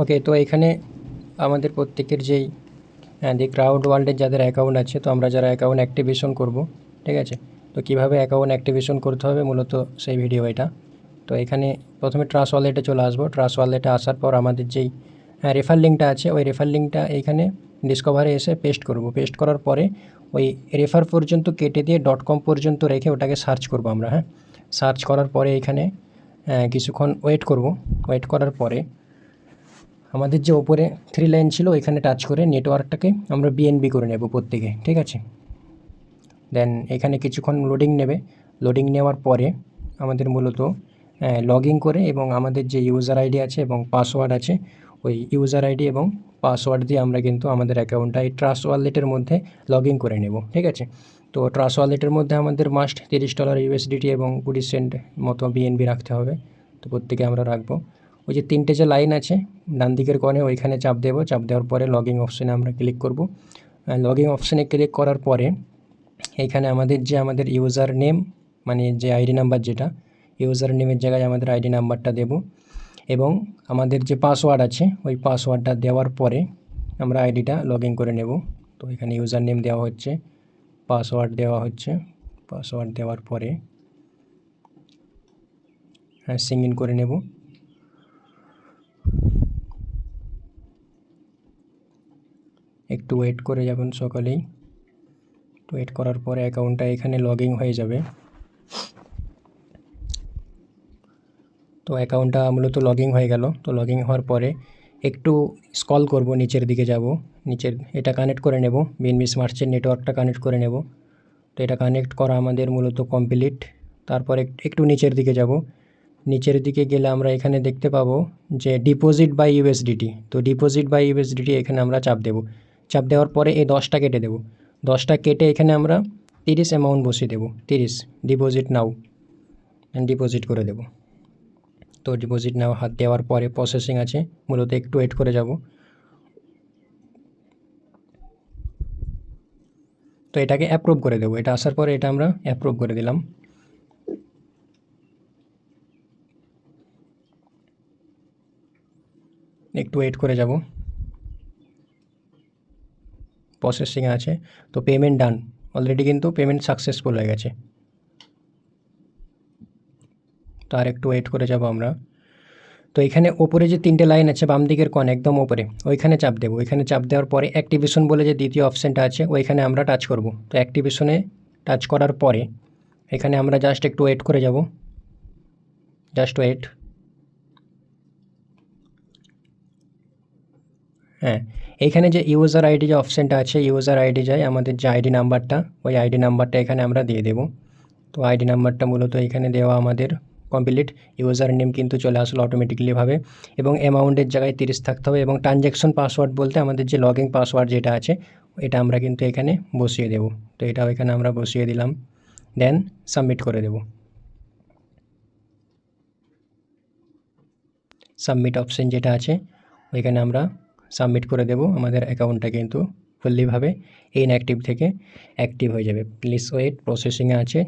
ওকে তো এখানে আমাদের প্রত্যেকের যেই দি ক্রাউড ওয়ার্ল্ডের যাদের অ্যাকাউন্ট আছে, তো আমরা যারা অ্যাকাউন্ট অ্যাক্টিভেশন করব, ঠিক আছে? তো কীভাবে অ্যাকাউন্ট অ্যাক্টিভেশন করতে হবে মূলত সেই ভিডিও এটা। তো এখানে প্রথমে ট্রাস ওয়ালেটে চলে আসব। ট্রাস ওয়ালেটে আসার পর আমাদের যেই রেফার লিঙ্কটা আছে, ওই রেফার লিঙ্কটা এইখানে ডিসকভারে এসে পেস্ট করব। পেস্ট করার পরে ওই রেফার পর্যন্ত কেটে দিয়ে ডট কম পর্যন্ত রেখে ওটাকে সার্চ করব আমরা হ্যাঁ? সার্চ করার পরে এখানে কিছুক্ষণ ওয়েট করব। ওয়েট করার পরে আমাদের যে ওপরে থ্রি লাইন ছিল এখানে টাচ করে নেটওয়ার্কটাকে আমরা বিএনবি করে নেব প্রত্যেকে, ঠিক আছে? দেন এখানে কিছুক্ষণ লোডিং নেবে। লোডিং নেওয়ার পরে আমাদের মূলত লগ ইন করে এবং আমাদের যে ইউজার আইডি আছে এবং পাসওয়ার্ড আছে, ওই ইউজার আইডি এবং পাসওয়ার্ড দিয়ে আমরা কিন্তু আমাদের অ্যাকাউন্টটা এই ট্রাস্ট ওয়ালেটের মধ্যে লগ ইন করে নেব, ঠিক আছে? তো ট্রাস্ট ওয়ালেটের মধ্যে আমাদের মাস্ট তিরিশ ডলার ইউএসডিটি এবং কুড়ি সেন্ট মতো বিএনবি রাখতে হবে। তো প্রত্যেকে আমরা রাখব। ওই যে তিনটে যে লাইন আছে, ডান দিকের কোণে ওইখানে চাপ দেবো। চাপ দেওয়ার পরে লগিং অপশানে আমরা ক্লিক করব। লগিং অপশানে ক্লিক করার পরে এইখানে আমাদের যে আমাদের ইউজার নেম মানে যে আইডি নাম্বার যেটা ইউজার নেমের জায়গায় আমাদের আইডি নাম্বারটা দেব। এবং আমাদের যে পাসওয়ার্ড আছে, ওই পাসওয়ার্ডটা দেওয়ার পরে আমরা আইডিটা লগ করে নেব। তো এখানে ইউজার নেম দেওয়া হচ্ছে পাসওয়ার্ড দেওয়া হচ্ছে। পাসওয়ার্ড দেওয়ার পরে হ্যাঁ সিং ইন করে নেব। একটু ওয়েট করে যাবেন সকালেই। ওয়েট করার পরে অ্যাকাউন্টটা এখানে লগইন হয়ে যাবে। তো অ্যাকাউন্টটা মূলত লগইন হয়ে গেল। তো লগইন হওয়ার পরে একটু স্কল করব, নিচের দিকে যাব। নিচের, এটা কানেক্ট করে নেব। বিএনবি স্মার্টসের নেটওয়ার্কটা কানেক্ট করে নেব। তো এটা কানেক্ট করা আমাদের মূলত কমপ্লিট তারপরে একটু নিচের দিকে যাব। নিচের দিকে গেলে আমরা এখানে দেখতে পাবো যে ডিপোজিট বাই ইউএসডিটি তো ডিপোজিট বাই ইউএসডিটি এখানে আমরা চাপ দেব। চাপ দেওয়ার পরে এই দশটা কেটে দেব। দশটা কেটে এখানে আমরা তিরিশ অ্যামাউন্ট বসিয়ে দেবো। তিরিশ ডিপোজিট নাও ডিপোজিট করে দেব। তো ডিপোজিট নাও হাত দেওয়ার পরে প্রসেসিং আছে। মূলত একটু ওয়েট করে যাব। তো এটাকে অ্যাপ্রুভ করে দেবো। এটা আসার পরে এটা আমরা অ্যাপ্রুভ করে দিলাম। একটু ওয়েট করে যাব। প্রসেসিংয়ে আছে, তো পেমেন্ট ডান অলরেডি কিন্তু পেমেন্ট সাকসেসফুল হয়ে গেছে। তো আর একটু ওয়েট করে যাব আমরা। তো এখানে ওপরে যে তিনটে লাইন আছে, বাম দিকের কোণ একদম ওপরে, ওইখানে চাপ দেবো। ওইখানে চাপ দেওয়ার পরে অ্যাক্টিভেশন বলে যে দ্বিতীয় অপশানটা আছে, ওইখানে আমরা টাচ করব। তো অ্যাক্টিভেশনে টাচ করার পরে, এখানে আমরা জাস্ট একটু ওয়েট করে যাব। জাস্ট ওয়েট হ্যাঁ এইখানে যে ইউজার আইডি যে অপশানটা আছে ইউজার আইডি যায় আমাদের যে আইডি নাম্বারটা ওই আইডি নাম্বারটা এখানে আমরা দিয়ে দেব। তো আইডি নাম্বারটা মূলত এখানে দেওয়া আমাদের কমপ্লিট ইউজার নেম কিন্তু চলে আসলো অটোমেটিক্যালিভাবে এবং অ্যামাউন্টের জায়গায় তিরিশ থাকতে হবে এবং ট্রানজ্যাকশন পাসওয়ার্ড বলতে আমাদের যে লগিং পাসওয়ার্ড যেটা আছে, এটা আমরা কিন্তু এখানে বসিয়ে দেব। তো এটাও এখানে আমরা বসিয়ে দিলাম। দেন সাবমিট করে দেব। সাবমিট অপশন যেটা আছে, ওইখানে আমরা সাবমিট করে দেব আমাদের অ্যাকাউন্টটা কিন্তু ফুললিভাবে ইনঅ্যাক্টিভ থেকে অ্যাক্টিভ হয়ে যাবে। প্লিজ ওয়েট প্রসেসিংয়ে আছে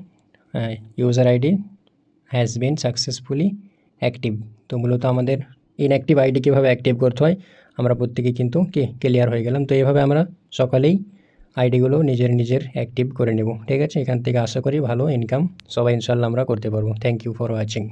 user ID has been successfully active তো মূলত আমাদের ইনঅ্যাক্টিভ আইডি কীভাবে অ্যাক্টিভ করতে হয়, আমরা প্রত্যেকে কিন্তু কি ক্লিয়ার হয়ে গেলাম। তো এইভাবে আমরা সকালেই আইডিগুলো নিজের নিজের অ্যাক্টিভ করে নেব। ঠিক আছে? এখান থেকে আশা করি ভালো ইনকাম সবাই ইনশাল্লাহ আমরা করতে পারব। Thank you for watching